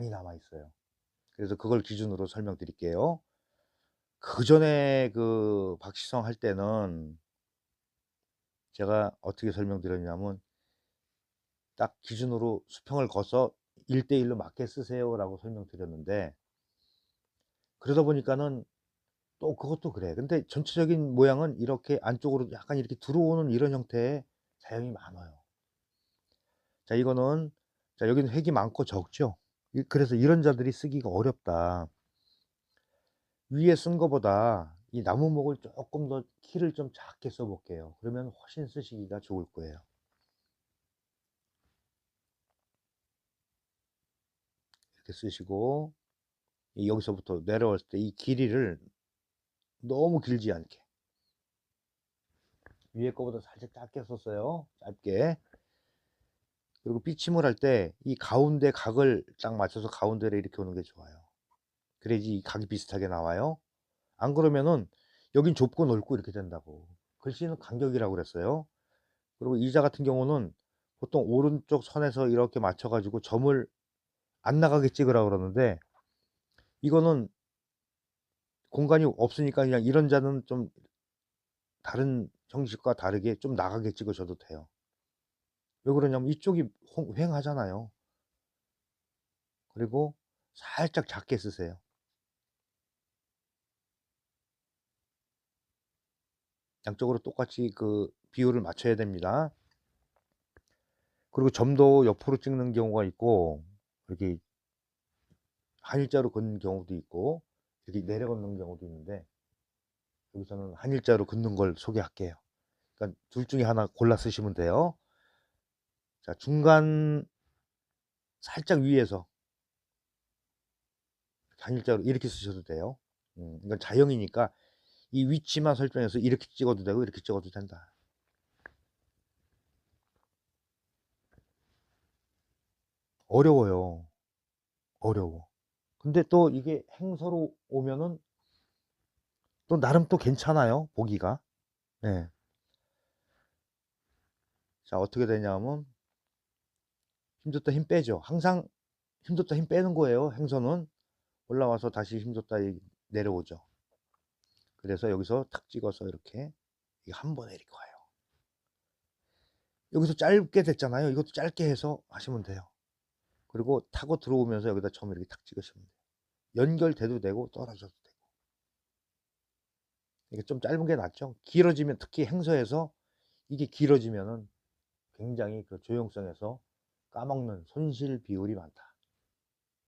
많이 남아 있어요. 그래서 그걸 기준으로 설명드릴게요. 그 전에 그 박시성 할 때는 제가 어떻게 설명드렸냐면 딱 기준으로 수평을 거서 1대1로 맞게 쓰세요라고 설명드렸는데 그러다 보니까는 또 그것도 그래. 근데 전체적인 모양은 이렇게 안쪽으로 약간 이렇게 들어오는 이런 형태의 자형이 많아요. 자, 이거는 자, 여기는 획이 많고 적죠. 이- 그래서 이런 자들이 쓰기가 어렵다. 위에 쓴 거보다 이 나무목을 조금 더 키를 좀 작게 써볼게요. 그러면 훨씬 쓰시기가 좋을 거예요. 이렇게 쓰시고 이 여기서부터 내려왔을 때 이 길이를 너무 길지 않게 위에 거보다 살짝 작게 썼어요. 짧게. 그리고 삐침을 할 때 이 가운데 각을 딱 맞춰서 가운데를 이렇게 오는 게 좋아요. 그래야지 이 각이 비슷하게 나와요. 안 그러면은 여긴 좁고 넓고 이렇게 된다고. 글씨는 간격이라고 그랬어요. 그리고 이자 같은 경우는 보통 오른쪽 선에서 이렇게 맞춰가지고 점을 안 나가게 찍으라 그러는데 이거는 공간이 없으니까 그냥 이런 자는 좀 다른 형식과 다르게 좀 나가게 찍으셔도 돼요. 왜 그러냐면 이쪽이 홍- 휑하잖아요. 그리고 살짝 작게 쓰세요. 양쪽으로 똑같이 그 비율을 맞춰야 됩니다. 그리고 점도 옆으로 찍는 경우가 있고 이렇게 한 일자로 긋는 경우도 있고 이렇게 내려 긋는 경우도 있는데 여기서는 한 일자로 긋는 걸 소개할게요. 그러니까 둘 중에 하나 골라 쓰시면 돼요. 자, 중간 살짝 위에서 단일자로 이렇게 쓰셔도 돼요. 음, 이건 자형이니까 이 위치만 설정해서 이렇게 찍어도 되고 이렇게 찍어도 된다. 어려워요. 어려워. 근데 또 이게 행서로 오면은 또 나름 또 괜찮아요. 보기가. 네. 자, 어떻게 되냐면 힘줬다 힘 빼죠. 항상 힘줬다 힘 빼는 거예요. 행선은 올라와서 다시 힘줬다 내려오죠. 그래서 여기서 탁 찍어서 이렇게 한 번에 이렇게 와요. 여기서 짧게 됐잖아요. 이것도 짧게 해서 하시면 돼요. 그리고 타고 들어오면서 여기다 처음 이렇게 탁 찍으시면 돼요. 연결돼도 되고 떨어져도 되고. 이게 좀 짧은 게 낫죠. 길어지면 특히 행서에서 이게 길어지면은 굉장히 그 조형성에서 까먹는 손실 비율이 많다.